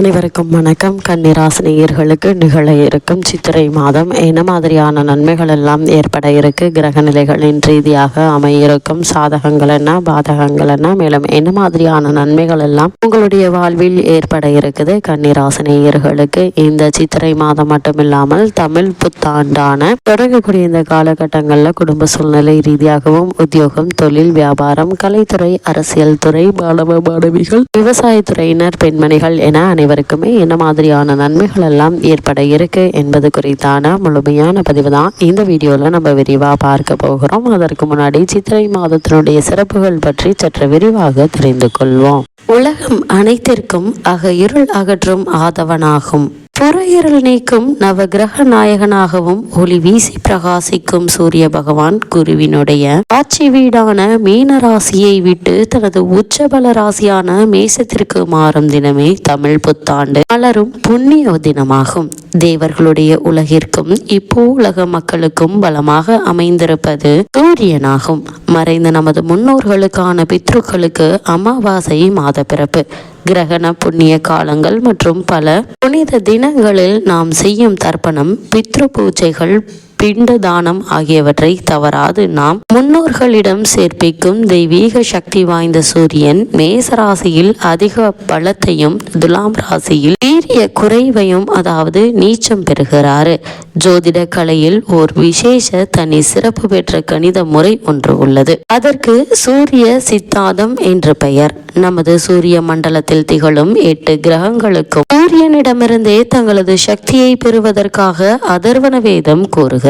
அனைவருக்கும் வணக்கம். கன்னிராசினியர்களுக்கு நிகழ இருக்கும் சித்திரை மாதம் என்ன மாதிரியான நன்மைகள் எல்லாம் ஏற்பட இருக்கு? கிரக நிலைகளின் ரீதியாக அமையிருக்கும். சாதகங்கள் என்ன? பாதகங்கள் என்ன? மேலும் என்ன மாதிரியான நன்மைகள் எல்லாம் உங்களுடைய வாழ்வில் ஏற்பட இருக்குது? கன்னிராசினியர்களுக்கு இந்த சித்திரை மாதம் மட்டுமில்லாமல் தமிழ் புத்தாண்டான தொடங்கக்கூடிய இந்த காலகட்டங்களில் குடும்ப சூழ்நிலை ரீதியாகவும் உத்தியோகம் தொழில் வியாபாரம் கலைத்துறை அரசியல் துறை மாணவ மாணவிகள் விவசாயத்துறையினர் பெண்மணிகள் என அனைவருக்குமே என்ன மாதிரியான நன்மைகள் எல்லாம் ஏற்பட இருக்கு என்பது குறித்தான முழுமையான பதிவு தான் இந்த வீடியோவில் நம்ம விரிவாக பார்க்க போகிறோம். அதற்கு முன்னாடி சித்திரை மாதத்தினுடைய சிறப்புகள் பற்றி சற்று விரிவாக தெரிந்து கொள்வோம். உலகம் அனைத்திற்கும் அக இருள் அகற்றும் ஆதவனாகும். புற நீக்கும் நவகிரக நாயகனாகவும் ஒளி வீசி பிரகாசிக்கும் சூரிய பகவான் குருவினுடைய ஆட்சி வீடான மீன ராசியை விட்டு தனது உச்சபல ராசியான மேசத்திற்கு மாறும் தினமே தமிழ் புத்தாண்டு மலரும் புண்ணிய தினமாகும். தேவர்களுடைய உலகிற்கும் இப்போ உலக மக்களுக்கும் பலமாக அமைந்திருப்பது சூரியனாகும். மறைந்த நமது முன்னோர்களுக்கான பித்ருக்களுக்கு அமாவாசை மாத பிறப்பு கிரகண புண்ணிய காலங்கள் மற்றும் பல புனித தினங்களில் நாம் செய்யும் தர்ப்பணம் பித்ரு பூஜைகள் பிண்ட தானம் ஆகியவற்றை தவறாது. நாம் முன்னோர்களிடம் சேர்ப்பிக்கும் தெய்வீக சக்தி வாய்ந்த சூரியன் மேச ராசியில் அதிக பலத்தையும் துலாம் ராசியில் வீரிய குறைவையும் அதாவது நீச்சம் பெறுகிறாரு. ஜோதிட கலையில் ஓர் விசேஷ தனி சிறப்பு பெற்ற கணித முறை ஒன்று உள்ளது. அதற்கு சூரிய சித்தாந்தம் என்று பெயர். நமது சூரிய மண்டலத்தில் திகழும் எட்டு கிரகங்களுக்கும் சூரியனிடமிருந்தே தங்களது சக்தியை பெறுவதற்காக அதர்வன வேதம் கூறுகிறது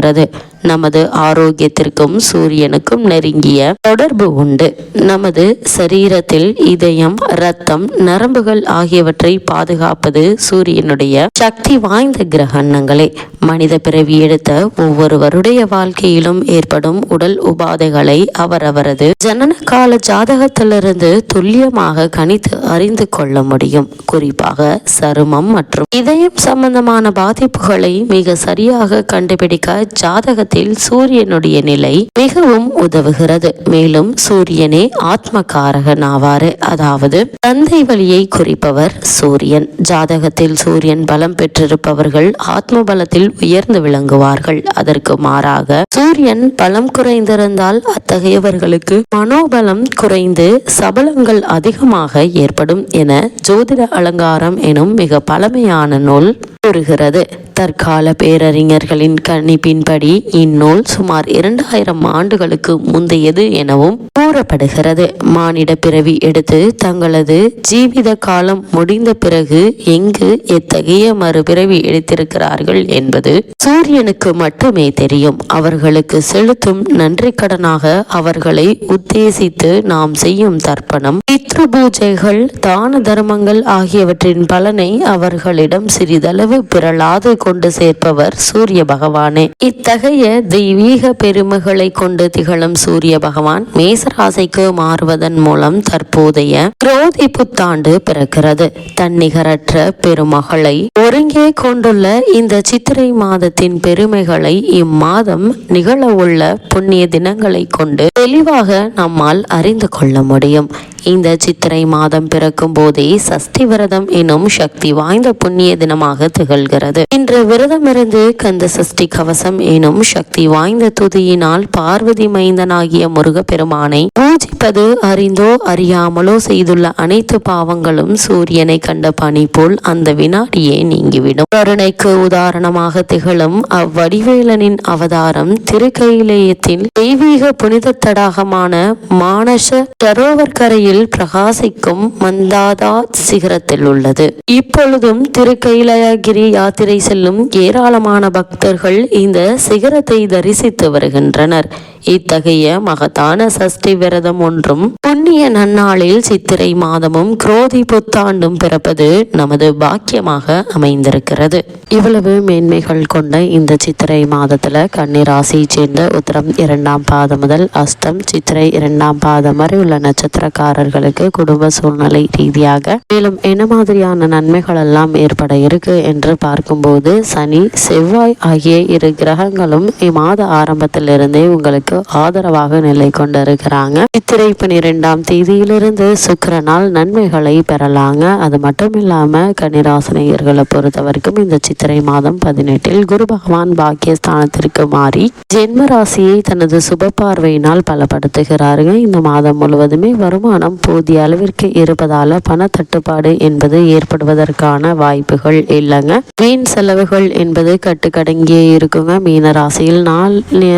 நமது ஆரோக்கியத்திற்கும் சூரியனுக்கும் நெருங்கிய தொடர்பு உண்டு. நமது சரீரத்தில் இதயம் இரத்தம் நரம்புகள் ஆகியவற்றை பாதுகாப்பது சூரியனுடைய சக்தி வாய்ந்த கிரகணங்களே மனித பிறவி எடுத்த ஒவ்வொருவருடைய வாழ்க்கையிலும் ஏற்படும் உடல் உபாதைகளை அவரவரது ஜனன கால ஜாதகத்திலிருந்து துல்லியமாக கணித்து அறிந்து கொள்ள முடியும். குறிப்பாக சருமம் மற்றும் இதயம் சம்பந்தமான பாதிப்புகளை மிக சரியாக கண்டுபிடிக்க ஜாதகத்தில் சூரியனுடைய நிலை மிகவும் உதவுகிறது. மேலும் சூரியனே ஆத்மகாரகன் ஆவாறு அதாவது தந்தை வழியை குறிப்பவர் சூரியன். ஜாதகத்தில் சூரியன் பலம் பெற்றிருப்பவர்கள் ஆத்ம பலத்தில் உயர்ந்து விளங்குவார்கள். அதற்கு மாறாக சூரியன் பலம் குறைந்திருந்தால் அத்தகையவர்களுக்கு மனோபலம் குறைந்து சபலங்கள் அதிகமாக ஏற்படும் என ஜோதிட அலங்காரம் எனும் மிக பழமையான நூல் கூறுகிறது. தற்கால பேரறிஞர்களின் கணிப்பின்படி இந்நூல் சுமார் இரண்டாயிரம் ஆண்டுகளுக்கு முந்தையது எனவும் கூறப்படுகிறது. மானிட பிறவி எடுத்து தங்களது ஜீவித காலம் முடிந்த பிறகு எங்கு எத்தகைய மறுபிறவி எடுத்திருக்கிறார்கள் என்பது சூரியனுக்கு மட்டுமே தெரியும். அவர்களுக்கு செலுத்தும் நன்றி கடனாக அவர்களை உத்தேசித்து நாம் செய்யும் தர்ப்பணம் பித்ரு பூஜைகள் தான தர்மங்கள் ஆகியவற்றின் பலனை அவர்களிடம் சிறிதளவு பிறளாது கொண்டு சேர்ப்பவர் சூரிய பகவானே. இத்தகைய தெய்வீக பெருமைகளை கொண்டு திகழும் சூரிய பகவான் மேசராசைக்கு மாறுவதன் மூலம் தற்போதைய குரோதி புத்தாண்டு பிறக்கிறது. தன்னிகரற்ற பெருமகளை ஒருங்கே கொண்டுள்ள இந்த சித்திரை மாதத்தின் பெருமைகளை இம்மாதம் நிகழ உள்ள புண்ணிய தினங்களை கொண்டு தெளிவாக நம்மால் அறிந்து கொள்ள முடியும். இந்த சித்திரை மாதம் பிறக்கும் போதே சஷ்டி விரதம் எனும் சக்தி வாய்ந்த புண்ணிய தினமாக திகழ்கிறது. இன்று விரதமிருந்து கந்த சஷ்டி கவசம் எனும் சக்தி வாய்ந்த துதியினால் பார்வதி மைந்தனாகிய முருகப்பெருமானை பூஜிப்பது அறிந்தோ அறியாமலோ செய்துள்ள அனைத்து பாவங்களும் சூரியனை கண்ட பனி போல் அந்த வினாடியே நீங்கிவிடும். கருணைக்கு உதாரணமாக திகழும் அவ்வடிவேலனின் அவதாரம் திருக்கையிலேயத்தில் தெய்வீக புனித தடாகமான மானச சரோவர் கரையில் பிரகாசிக்கும் மந்தாதா சிகரத்தில் உள்ளது. இப்பொழுதும் திருக்கைலாயகிரி யாத்திரை செல்லும் ஏராளமான பக்தர்கள் இந்த சிகரத்தை தரிசித்து வருகின்றனர். இத்தகைய மகத்தான சஷ்டி விரதம் ஒன்றும் புண்ணிய நன்னாளில் சித்திரை மாதமும் குரோதி புத்தாண்டும் பிறப்பது நமது பாக்கியமாக அமைந்திருக்கிறது. இவ்வளவு மேன்மைகள் கொண்ட இந்த சித்திரை மாதத்துல கன்னிராசியை சேர்ந்த உத்தரம் இரண்டாம் பாதம் முதல் அஸ்தம் சித்திரை இரண்டாம் பாதம் வரை உள்ள நட்சத்திரக்காரர்களுக்கு குடும்ப சூழ்நிலை ரீதியாக மேலும் என்ன மாதிரியான நன்மைகள் எல்லாம் ஏற்பட இருக்கு என்று பார்க்கும்போது சனி செவ்வாய் ஆகிய இரு கிரகங்களும் இம்மாத ஆரம்பத்திலிருந்தே உங்களுக்கு உங்களுக்கு ஆதரவாக நிலை கொண்டிருக்கிறாங்க. சித்திரை பனிரெண்டாம் தேதியிலிருந்து சுக்கரனால் நன்மைகளை பெறலாங்க. அது மட்டும் இல்லாம கன்னிராசனையர்களை பொறுத்த வரைக்கும் இந்த சித்திரை மாதம் பதினெட்டில் குரு பகவான் பாக்கியஸ்தானத்திற்கு மாறி ஜென்ம ராசியை தனது சுப பார்வையினால் பலப்படுத்துகிறாருங்க. இந்த மாதம் முழுவதுமே வருமானம் போதிய அளவிற்கு இருப்பதால பண தட்டுப்பாடு என்பது ஏற்படுவதற்கான வாய்ப்புகள் இல்லைங்க. மீன் செலவுகள் என்பது கட்டுக்கடங்கியே இருக்குங்க. மீன ராசியில் நாள்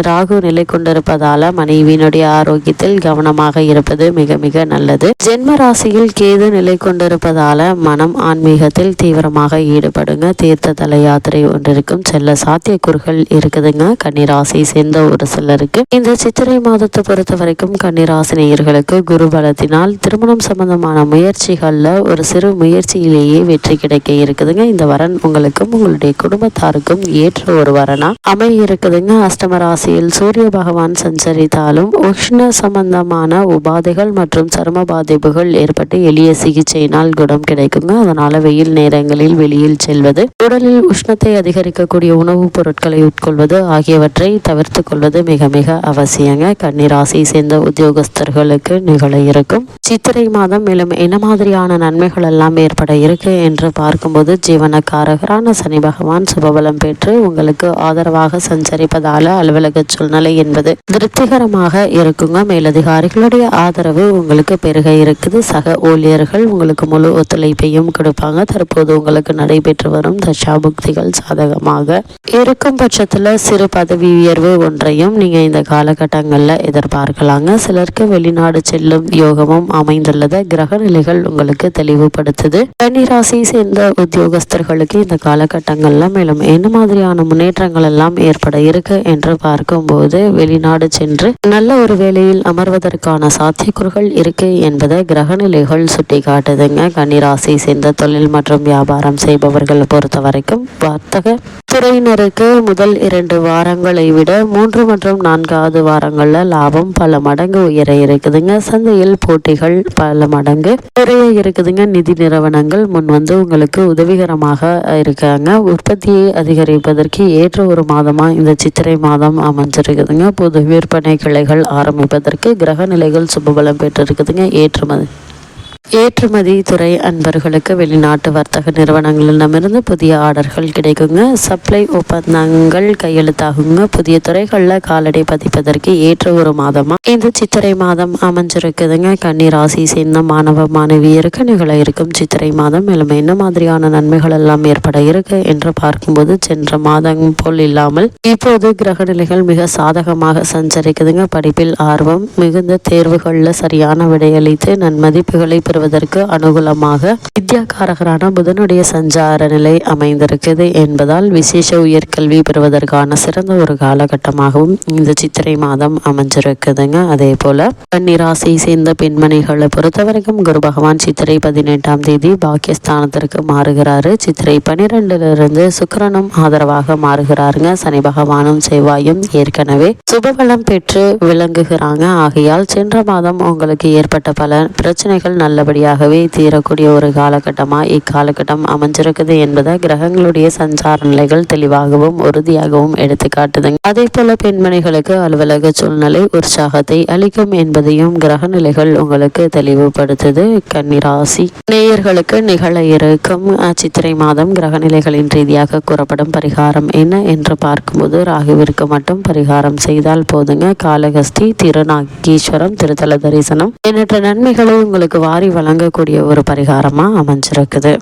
ராகு நிலை இருப்பதால மனைவியினுடைய ஆரோக்கியத்தில் கவனமாக இருப்பது மிக மிக நல்லது. ஜென்ம ராசியில் கேது நிலை கொண்டிருப்பதால மனம் ஆன்மீகத்தில் தீவிரமாக ஈடுபடுங்க. தீர்த்த தல யாத்திரை ஒன்றிருக்கும் செல்ல சாத்தியக்கூறுகள் இருக்குதுங்க. கன்னிராசி சேர்ந்த ஒரு சிலருக்கு. இந்த சித்திரை மாதத்தை பொறுத்த வரைக்கும் கன்னிராசினியர்களுக்கு குரு பலத்தினால் திருமணம் சம்பந்தமான முயற்சிகள்ல ஒரு சிறு முயற்சியிலேயே வெற்றி கிடைக்க இருக்குதுங்க. இந்த வரன் உங்களுக்கும் உங்களுடைய குடும்பத்தாருக்கும் ஏற்ற ஒரு வரனா அமைய இருக்குதுங்க. அஷ்டம ராசியில் சூரிய பகவான் சஞ்சரித்தாலும் உஷ்ண சம்பந்தமான உபாதைகள் மற்றும் சரும பாதிப்புகள் ஏற்பட்டு எளிய சிகிச்சையினால் குணம் கிடைக்குங்க. அதனால வெயில் நேரங்களில் வெளியில் செல்வது உடலில் உஷ்ணத்தை அதிகரிக்கக்கூடிய உணவுப் பொருட்களை உட்கொள்வது ஆகியவற்றை தவிர்த்து கொள்வது மிக மிக அவசியங்க. கன்னிராசி சேர்ந்த உத்தியோகஸ்தர்களுக்கு நிகழ இருக்கும். சித்திரை மாதம் மேலும் என்ன மாதிரியான நன்மைகள் எல்லாம் ஏற்பட இருக்கு என்று பார்க்கும்போது ஜீவனக்காரகரான சனி பகவான் சுபபலம் பெற்று உங்களுக்கு ஆதரவாக சஞ்சரிப்பதால அலுவலக சூழ்நிலை என்பது திருப்திகரமாக இருக்குங்க. மேலதிகாரிகளுடைய ஆதரவு உங்களுக்கு பெருக இருக்குது. சக ஊழியர்கள் உங்களுக்கு முழு ஒத்துழைப்பையும் கொடுப்பாங்க. தற்போது உங்களுக்கு நடைபெற்று வரும் தசாபுக்திகள் சாதகமாக இருக்கும் பட்சத்தில் சிறு பதவி உயர்வு ஒன்றையும் நீங்கள் இந்த காலகட்டங்களில் எதிர்பார்க்கலாங்க. சிலருக்கு வெளிநாடு செல்லும் யோகமும் அமைந்துள்ளது. கிரக நிலைகள் உங்களுக்கு தெளிவுபடுத்துது. கன்னிராசி சேர்ந்த உத்தியோகஸ்தர்களுக்கு இந்த காலகட்டங்களில் மேலும் என்ன மாதிரியான முன்னேற்றங்கள் எல்லாம் ஏற்பட இருக்கு என்று பார்க்கும்போது வெளிநாடு சென்று நல்ல ஒரு வேலையில் அமர்வதற்கான சாத்தியக்கூறுகள் இருக்கு என்பதை கிரகநிலைகள் சுட்டி காட்டுதுங்க கன்னிராசி சேர்ந்த தொழில் மற்றும் வியாபாரம் செய்பவர்கள் பொறுத்த வரைக்கும் வர்த்தக துறையினருக்கு முதல் இரண்டு வாரங்களை விட மூன்று மற்றும் நான்காவது வாரங்களில் லாபம் பல மடங்கு உயர இருக்குதுங்க. சந்தையில் போட்டிகள் பல மடங்கு நிறைய இருக்குதுங்க. நிதி நிறுவனங்கள் முன் வந்து உங்களுக்கு உதவிகரமாக இருக்காங்க. உற்பத்தியை அதிகரிப்பதற்கு ஏற்ற ஒரு மாதமா இந்த சித்திரை மாதம் அமைஞ்சிருக்குதுங்க. பொது விற்பனை கிளைகள் ஆரம்பிப்பதற்கு கிரக நிலைகள் சுபபலம் பெற்றிருக்குதுங்க. ஏற்றுமதி. ஏற்றுமதி துறை அன்பர்களுக்கு வெளிநாட்டு வர்த்தக நிறுவனங்களிடமிருந்து புதிய ஆர்டர்கள் கிடைக்குங்க. சப்ளை ஒப்பந்தங்கள் கையெழுத்தாகுங்க. புதிய துறைகளில் காலடை பதிப்பதற்கு ஏற்ற ஒரு மாதமா? இந்த சித்திரை மாதம் அமைஞ்சிருக்குதுங்க. கன்னி ராசி சேர்ந்த மாணவ மாணவியருக்கு நிகழ இருக்கும் சித்திரை மாதம். மேலும் என்ன மாதிரியான நன்மைகள் எல்லாம் ஏற்பட இருக்கு என்று பார்க்கும்போது சென்ற மாதம் போல் இல்லாமல் இப்போது கிரக நிலைகள் மிக சாதகமாக சஞ்சரிக்குதுங்க. படிப்பில் ஆர்வம் மிகுந்த தேர்வுகளில் சரியான விடையளித்து நன்மதிப்புகளை பெறுவதற்கு அனுகூலமாக வித்யாகாரகரான புதனுடைய சஞ்சார நிலை அமைந்திருக்கிறது என்பதால் விசேஷ உயர்கல்வி பெறுவதற்கான சிறந்த ஒரு காலகட்டமாகவும் இந்த சித்திரை மாதம் அமைஞ்சிருக்குதுங்க. அதே போல கன்னிராசியை சேர்ந்த பெண்மணிகளை பொறுத்தவரைக்கும் குரு பகவான் சித்திரை பதினெட்டாம் தேதி பாக்கியஸ்தானத்திற்கு மாறுகிறாரு. சித்திரை பனிரெண்டிலிருந்து சுக்கரனும் ஆதரவாக மாறுகிறாருங்க. சனி பகவானும் செவ்வாயும் ஏற்கனவே சுபபலம் பெற்று விளங்குகிறாங்க. ஆகையால் சென்ற மாதம் உங்களுக்கு ஏற்பட்ட பல பிரச்சனைகள் நல்ல நல்லபடியாகவே தீரக்கூடிய ஒரு காலகட்டமாக இக்காலகட்டம் அமைஞ்சிருக்குது என்பதை கிரகங்களுடைய சஞ்சார நிலைகள் தெளிவாகவும் உறுதியாகவும் எடுத்து காட்டுதுங்க. அதே போல பெண்மணிகளுக்கு அலுவலக சூழ்நிலை உற்சாகத்தை அளிக்கும் என்பதையும் கிரக நிலைகள் உங்களுக்கு தெளிவுபடுத்துது. கன்னிராசி நேயர்களுக்கு நிகழ இருக்கும் சித்திரை மாதம் கிரக நிலைகளின் ரீதியாக கூறப்படும் பரிகாரம் என்ன என்று பார்க்கும்போது ராகுவிற்கு மட்டும் பரிகாரம் செய்தால் போதுங்க. காலகஸ்தி திருநாகீஸ்வரம் திருத்தல தரிசனம். எண்ணற்ற நன்மைகளை உங்களுக்கு வாரி வழங்கக்கூடிய ஒரு பரிகாரமாக அமைஞ்சிருக்குது.